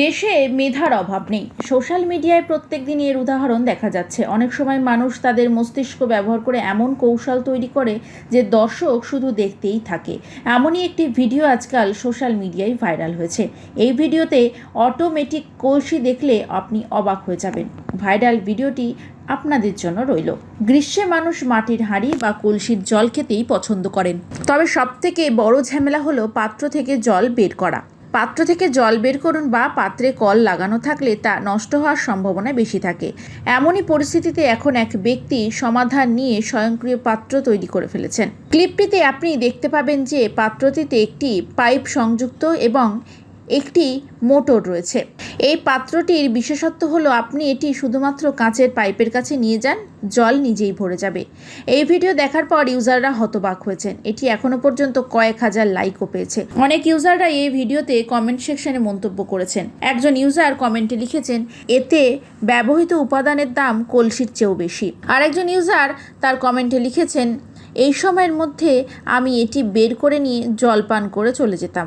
দেশে মেধার অভাব নেই। সোশ্যাল মিডিয়ায় প্রত্যেক দিন এর উদাহরণ দেখা যাচ্ছে। অনেক সময় মানুষ তাদের মস্তিষ্ক ব্যবহার করে এমন কৌশল তৈরি করে যে দর্শক শুধু দেখতেই থাকে। এমনই একটি ভিডিও আজকাল সোশ্যাল মিডিয়ায় ভাইরাল হয়েছে। এই ভিডিওতে অটোমেটিক কলসি দেখলে আপনি অবাক হয়ে যাবেন। ভাইরাল ভিডিওটি আপনাদের জন্য রইল। গ্রীষ্মে মানুষ মাটির হাঁড়ি বা কলসির জল খেতেই পছন্দ করেন। তবে সবথেকে বড় ঝামেলা হলো পাত্র থেকে জল বের করা। পাত্র থেকে জল বের করুন বা পাত্রে কল লাগানো থাকলে তা নষ্ট হওয়ার সম্ভাবনা বেশি থাকে। এমনই পরিস্থিতিতে এখন এক ব্যক্তি সমাধান নিয়ে স্বয়ংক্রিয় পাত্র তৈরি করে ফেলেছেন। ক্লিপটিতে আপনি দেখতে পাবেন যে পাত্রটিতে একটি পাইপ সংযুক্ত এবং একটি মোটর রয়েছে। এই পাত্রটির বিশেষত্ব হলো আপনি এটি শুধুমাত্র কাঁচের পাইপের কাছে নিয়ে যান, জল নিজেই ভরে যাবে। এই ভিডিও দেখার পর ইউজাররা হতবাক হয়েছেন। এটি এখনও পর্যন্ত কয়েক হাজার লাইকও পেয়েছে। অনেক ইউজাররা এই ভিডিওতে কমেন্ট সেকশনে মন্তব্য করেছেন। একজন ইউজার কমেন্টে লিখেছেন, এতে ব্যবহৃত উপাদানের দাম কলসির চেয়েও বেশি। আরেকজন ইউজার তার কমেন্টে লিখেছেন, এই সময়ের মধ্যে আমি এটি বের করে নিয়ে জল পান করে চলে যেতাম।